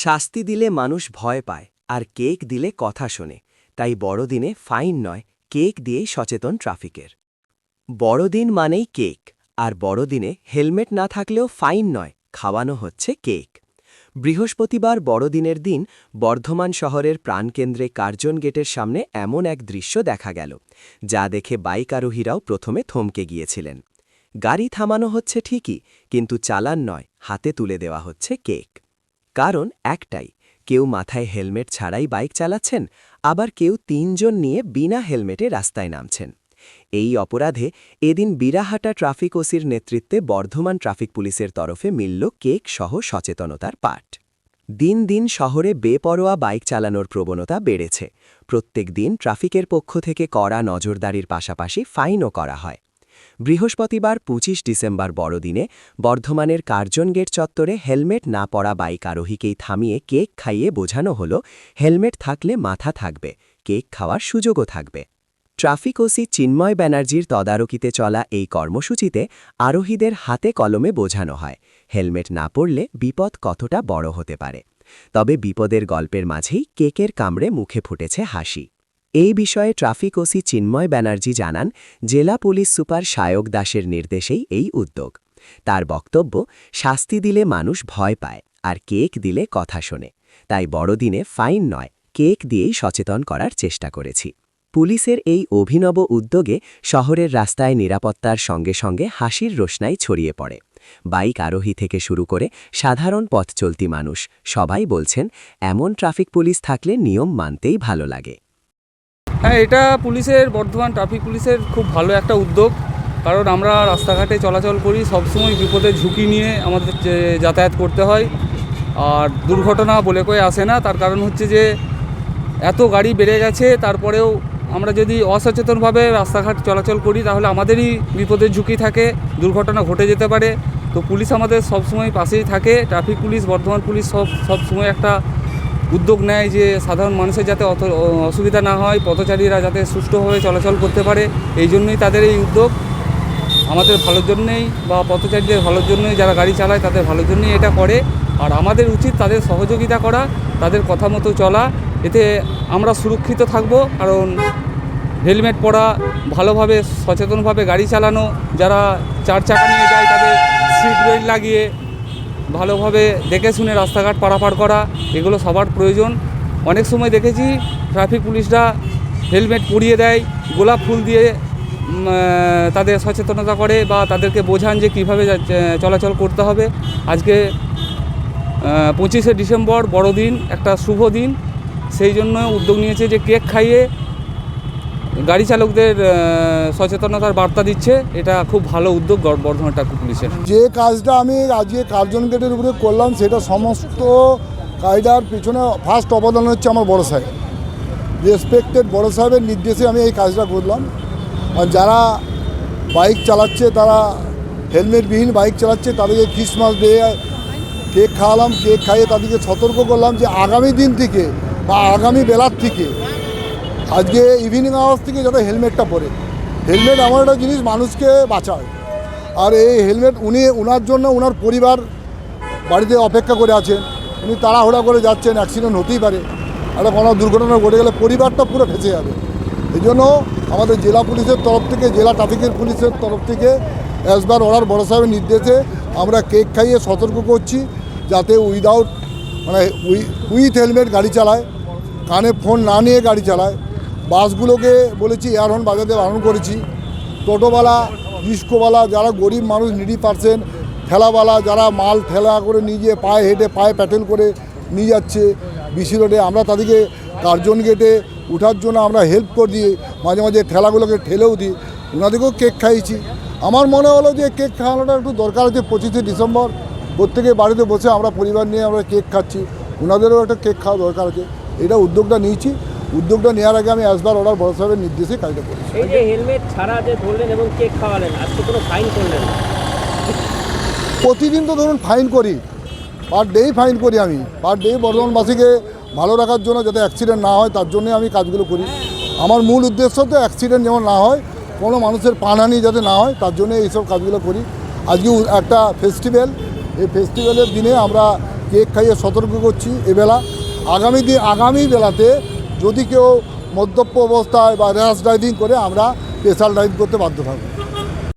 শাস্তি দিলে মানুষ ভয় পায়, আর কেক দিলে কথা শোনে। তাই বড়দিনে ফাইন নয়, কেক দিয়েই সচেতন ট্রাফিকের। বড়দিন মানেই কেক, আর বড়দিনে হেলমেট না থাকলেও ফাইন নয়, খাওয়ানো হচ্ছে কেক। বৃহস্পতিবার বড়দিনের দিন বর্ধমান শহরের প্রাণকেন্দ্রে কার্জন গেটের সামনে এমন এক দৃশ্য দেখা গেল, যা দেখে বাইক আরোহীরাও প্রথমে থমকে গিয়েছিলেন। গাড়ি থামানো হচ্ছে ঠিকই, কিন্তু চালান নয়, হাতে তুলে দেওয়া হচ্ছে কেক। কারণ একটাই, কেউ মাথায় হেলমেট ছাড়াই বাইক চালাচ্ছেন, আবার কেউ তিনজন নিয়ে বিনা হেলমেটে রাস্তায় নামছেন। এই অপরাধে এদিন বিরাহাটা ট্রাফিক ওসির নেতৃত্বে বর্ধমান ট্রাফিক পুলিশের তরফে মিলল কেক সহ সচেতনতার পাঠ। দিন দিন শহরে বেপরোয়া বাইক চালানোর প্রবণতা বেড়েছে। প্রত্যেক দিন ট্রাফিকের পক্ষ থেকে কড়া নজরদারির পাশাপাশি ফাইনও করা হয়। বৃহস্পতিবার পঁচিশ ডিসেম্বর বড়দিনে বর্ধমানের কার্জন গেট চত্বরে হেলমেট না পরা বাইক আরোহীকেই থামিয়ে কেক খাইয়ে বোঝানো হল, হেলমেট থাকলে মাথা থাকবে, কেক খাওয়ার সুযোগও থাকবে। ট্রাফিক ওসি চিন্ময় ব্যানার্জির তদারকিতে চলা এই কর্মসূচিতে আরোহীদের হাতে কলমে বোঝানো হয়, হেলমেট না পড়লে বিপদ কতটা বড় হতে পারে। তবে বিপদের গল্পের মাঝেই কেকের কামড়ে মুখে ফুটেছে হাসি। এই বিষয়ে ট্রাফিক ওসি চিন্ময় ব্যানার্জি জানান, জেলা পুলিশ সুপার সায়ক দাসের নির্দেশেই এই উদ্যোগ। তার বক্তব্য, শাস্তি দিলে মানুষ ভয় পায়, আর কেক দিলে কথা শোনে। তাই বড়দিনে ফাইন নয়, কেক দিয়েই সচেতন করার চেষ্টা করেছি। পুলিশের এই অভিনব উদ্যোগে শহরের রাস্তায় নিরাপত্তার সঙ্গে সঙ্গে হাসির রোশনাই ছড়িয়ে পড়ে। বাইক আরোহী থেকে শুরু করে সাধারণ পথ চলতি মানুষ সবাই বলছেন, এমন ট্রাফিক পুলিশ থাকলে নিয়ম মানতেই ভালো লাগে। হ্যাঁ এটা পুলিশের, বর্ধমান ট্রাফিক পুলিশের খুব ভালো একটা উদ্যোগ। কারণ আমরা রাস্তাঘাটে চলাচল করি, সবসময় বিপদের ঝুঁকি নিয়ে আমাদের যাতায়াত করতে হয়। আর দুর্ঘটনা বলে কয়ে আসে না, তার কারণ হচ্ছে যে এত গাড়ি বেড়ে গেছে, তারপরেও আমরা যদি অসচেতনভাবে রাস্তাঘাট চলাচল করি, তাহলে আমাদেরই বিপদের ঝুঁকি থাকে, দুর্ঘটনা ঘটে যেতে পারে। তো পুলিশ আমাদের সবসময় পাশেই থাকে, ট্রাফিক পুলিশ, বর্ধমান পুলিশ সব, সবসময় একটা উদ্যোগ নেয় যে সাধারণ মানুষের যাতে অত অসুবিধা না হয়, পথচারীরা যাতে সুষ্ঠুভাবে চলাচল করতে পারে, এই জন্যই তাদের এই উদ্যোগ। আমাদের ভালোর জন্যেই বা পথচারীদের ভালোর জন্যই, যারা গাড়ি চালায় তাদের ভালোর জন্যই এটা করে। আর আমাদের উচিত তাদের সহযোগিতা করা, তাদের কথা মতো চলা। এতে আমরা সুরক্ষিত থাকব, কারণ হেলমেট পরা, ভালোভাবে সচেতনভাবে গাড়ি চালানো, যারা চার চাকা নিয়ে যায় তাদের সিট বেল্ট লাগিয়ে ভালোভাবে দেখে শুনে রাস্তাঘাট পারাপার করা, এগুলো সবার প্রয়োজন। অনেক সময় দেখেছি ট্রাফিক পুলিশরা হেলমেট পরিয়ে দেয়, গোলাপ ফুল দিয়ে তাদের সচেতনতা করে বা তাদেরকে বোঝান যে কীভাবে চলাচল করতে হবে। আজকে পঁচিশে ডিসেম্বর বড়দিন, একটা শুভ দিন। সেই জন্য উদ্যোগ নিয়েছে যে কেক খাইয়ে গাড়ি চালকদের সচেতনতার বার্তা দিচ্ছে। এটা খুব ভালো উদ্যোগ বর্ধমান ট্রাফিক পুলিশের। যে কাজটা আমি আজকে কার্জন গেটের উপরে করলাম, সেটা সমস্ত কায়দার পিছনে ফার্স্ট অবদান হচ্ছে আমার বড় সাহেব। রেসপেক্টেড বড় সাহেবের নির্দেশে আমি এই কাজটা করলাম। আর যারা বাইক চালাচ্ছে, তারা হেলমেটবিহীন বাইক চালাচ্ছে, তাদেরকে খ্রিসমাস ডে কেক খাওয়ালাম কেক খাইয়ে তাদেরকে সতর্ক করলাম যে আগামী দিন থেকে বা আগামী বেলার থেকে আজকে ইভিনিং আওয়ার্স থেকে যাতে হেলমেটটা পরে হেলমেট এমন একটা জিনিস মানুষকে বাঁচায়। আর এই হেলমেট উনি ওনার জন্য ওনার পরিবার বাড়িতে অপেক্ষা করে আছেন। উনি তাড়াহুড়া করে যাচ্ছেন অ্যাক্সিডেন্ট হতেই পারে। একটা কোনো দুর্ঘটনা ঘটে গেলে পরিবারটা পুরো ফেঁসে যাবে। এই জন্য আমাদের জেলা পুলিশের তরফ থেকে, জেলা ট্রাফিকের পুলিশের তরফ থেকে অ্যাজবার অর্ডার বড় সাহেবের নির্দেশে আমরা কেক খাইয়ে সতর্ক করছি, যাতে উইদাউট মানে উই উইথ হেলমেট গাড়ি চালায়, কানে ফোন না নিয়ে গাড়ি চালায়। বাসগুলোকে বলেছি এয়ারহর্ন বাজাতে বারণ করেছি। টোটোওয়ালা, রিস্কোওয়ালা, যারা গরিব মানুষ নিডি পারসেন ঠেলাওয়ালা, যারা মাল ঠেলা করে গিয়ে পায়ে হেঁটে, পায়ে প্যাটেল করে নিয়ে যাচ্ছে বিসি রোডে আমরা তাদেরকে কার্জন গেটে ওঠার জন্য আমরা হেল্প করে দিই মাঝে মাঝে ঠেলাগুলোকে ঠেলেও দিই। ওনাদেরকেও কেক খাইয়েছি। আমার মনে হলো যে কেক খাওয়ানোটা একটু দরকার আছে পঁচিশে ডিসেম্বর। প্রত্যেকে বাড়িতে বসে আমরা পরিবার নিয়ে আমরা কেক খাচ্ছি। ওনাদেরও একটা কেক খাওয়া দরকার আছে। এটা উদ্যোগটা নিয়েছি। উদ্যোগটা নেওয়ার আগে আমি আসবার অর্ডার বড় সাহেবের নির্দেশে কাজটা করি এই যে হেলমেট ছাড়া যে ধরলেন এবং কেক খাওয়ালেন আজকে কোনো ফাইন করলেন প্রতিদিন তো ধরুন ফাইন করি পার ডেই ফাইন করি আমি। পার ডে বর্ধমানবাসীকে ভালো রাখার জন্য যাতে অ্যাক্সিডেন্ট না হয় তার জন্যই আমি কাজগুলো করি। আমার মূল উদ্দেশ্য তো অ্যাক্সিডেন্ট যেমন না হয় কোনো মানুষের প্রাণহানি যাতে না হয় তার জন্য এইসব কাজগুলো করি। আজকে একটা ফেস্টিভ্যাল এই ফেস্টিভ্যালের দিনে আমরা কেক খাইয়ে সতর্ক করছি এবেলা। আগামী দিন আগামী বেলাতে যদি কেউ মদ্যপ অবস্থায় বা র্যাশ ড্রাইভিং করে আমরা স্পেশাল ড্রাইভ করতে বাধ্য থাকব।